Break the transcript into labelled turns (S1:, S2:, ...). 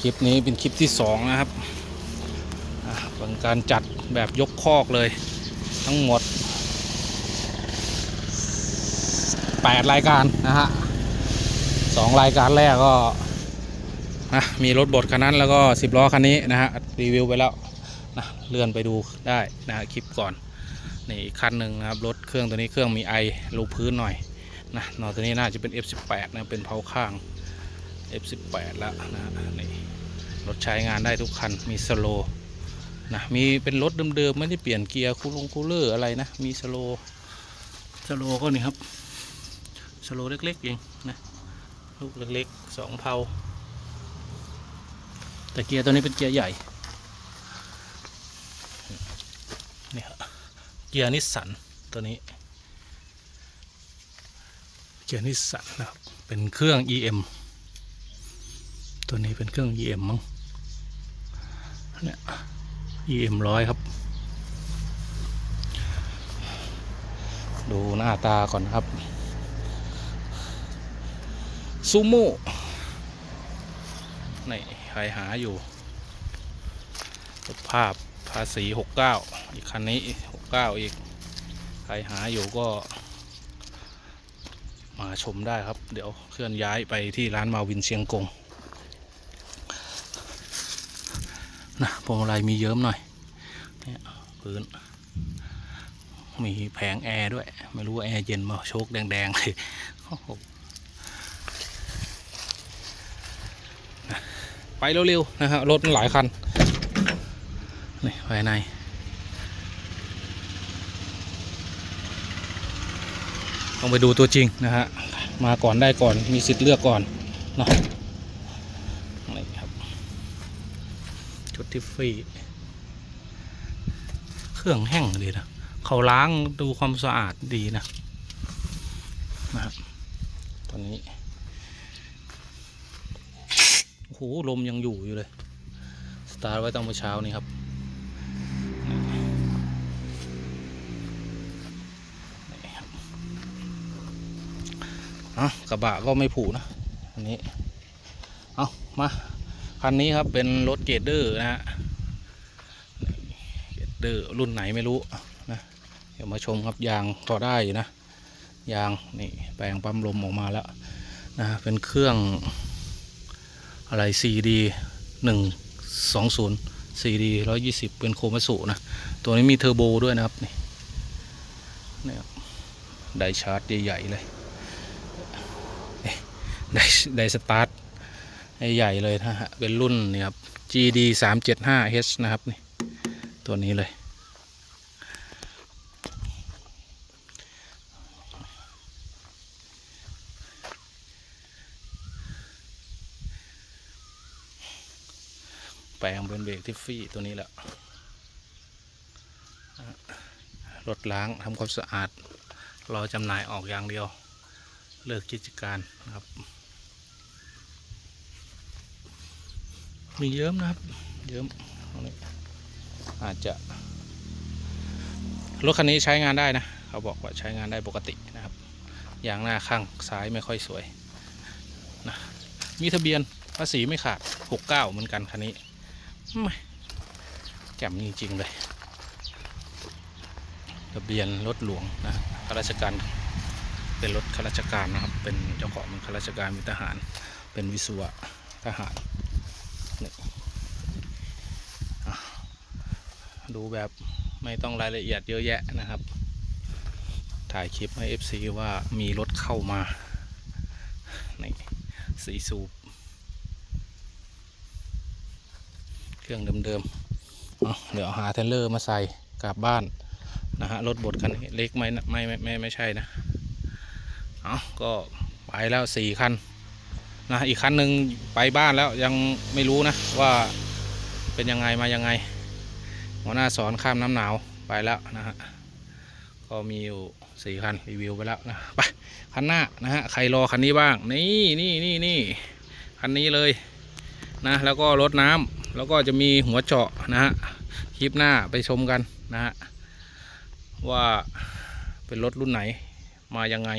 S1: คลิปนี้เป็นคลิปที่สองนะครับเป็นการจัดแบบยกคอกเลย ทั้งหมด 8 รายการนะฮะสองรายการแรกก็นะมีรถบดคันนั้นแล้วก็ 10 ล้อคันนี้นะฮะรีวิวไปแล้วนะเลื่อนไปดูได้นะฮะคลิปก่อนนี่อีกคันหนึ่งนะครับรถเครื่องตัวนี้เครื่องมีไอรูพื้นหน่อยนะนอตัวนี้น่าจะเป็น F18 นะเป็นเผาข้าง F18 แล้วนะนี่รถใช้งานได้ทุกคันมีสโลนะมีเป็นรถเดิมๆ ไม่ได้เปลี่ยนเกียร์คูลงคูลเลอร์อะไรนะ มีสโลสโลก็นี่ครับสโลเล็กๆเองนะลูกเล็กๆสองเพาแต่เกียร์ตัวนี้เป็นเกียร์ใหญ่นี่ครับเกียร์นิสสันตัวนี้ เกียร์นิสสันนะครับเป็นเครื่อง EM ตัวนี้เป็นเครื่อง EM มั้งเนี่ย EM ร้อยครับ ดูหน้าตาก่อนครับ ซูโม่นี่ใครหาอยู่ ภาพภาษี69อีกคันนี้69อีก ใครหาอยู่ก็ มาชมได้ครับ เดี๋ยวเคลื่อนย้ายไปที่ร้านมาวินเชียงกง นะพวงมาลัยมีเยิ้มหน่อยเนี่ยพื้น มีแผงแอร์ด้วย ไม่รู้ว่าแอร์เย็นมาโชคแดงๆเลยไปเร็วๆนะฮะรถมันหลายคันนี่ภายในต้องไปดูตัวจริงนะฮะมาก่อนได้ก่อนมีสิทธิ์เลือกก่อนเนาะนี่ครับ ชุดทิฟฟี่เครื่องแห้งดีนะเขาล้างดูความสะอาดดีนะนะครับตอนนี้โอ้โหลมยังอยู่อยู่เลย สตาร์ทไว้ตั้งเมื่เช้านี้ครับนะกระบะก็ไม่ผุนะอันนี้ เอามา คันนี้ครับเป็นรถเกรดเดอร์นะฮะเกรดเดอร์รุ่นไหนไม่รู้นะเดี๋ยวมาชมครับยางพอได้อยู่นะยางนี่แปลงปั๊มลมออกมาแล้วนะเป็นเครื่องอะไร CD หนึ่งสองศูนย์ CD ร้อยยี่สิบเป็นโคมาสุนะ ตัวนี้มีเทอร์โบด้วยนะครับ นี่นี่ไดชาร์จใหญ่ ๆ เลยเอ๊ะไดไดสตาร์ท ใหญ่เลยนะฮะเป็นรุ่นนี่ครับ GD 3 7 5 H นะครับนี่ตัวนี้เลย แปลงเป็นเบรกทิฟฟี่ตัวนี้แหละนะฮะรถล้างทำความสะอาด รอจำหน่ายออกอย่างเดียว เลิกกิจการนะครับ มีเยิ้มนะครับเยิ้มตรงนี้อาจจะรถคันนี้ใช้งานได้นะ เขาบอกว่าใช้งานได้ปกตินะครับยางหน้าข้างซ้ายไม่ค่อยสวยนะมีทะเบียนภาษีไม่ขาด 69 เหมือนกันคันนี้ไม่แจ่มจริงๆเลยทะเบียนรถหลวงนะข้าราชการเป็นรถข้าราชการนะครับ เป็นเจ้าของเป็นข้าราชการมีทหาร เป็นวิศวะทหาร นี่ดูแบบไม่ต้องรายละเอียดเยอะแยะนะครับ ถ่ายคลิปให้ FC ว่ามีรถเข้ามานี่สีสูบ เครื่องเดิมๆเดี๋ยวหาเทรลเลอร์มาใส่กลับบ้านนะฮะรถบดคันนี้เล็กไหมนะไม่ไม่ไม่ไม่ใช่นะ เอาก็ไปแล้วสี่คัน นะอีกคันหนึ่งไปบ้านแล้วยังไม่รู้นะว่าเป็นยังไงมายังไงหัวหน้าสอนข้ามน้ำหนาวไปแล้วนะฮะก็มีอยู่สี่คันรีวิวไปแล้วนะไปคันหน้านะฮะใครรอคันนี้บ้างนี่นี่นี่นี่คันนี้เลยนะแล้วก็รถน้ำแล้วก็จะมีหัวเจาะนะฮะคลิปหน้าไปชมกันนะฮะว่าเป็นรถรุ่นไหนมายังไง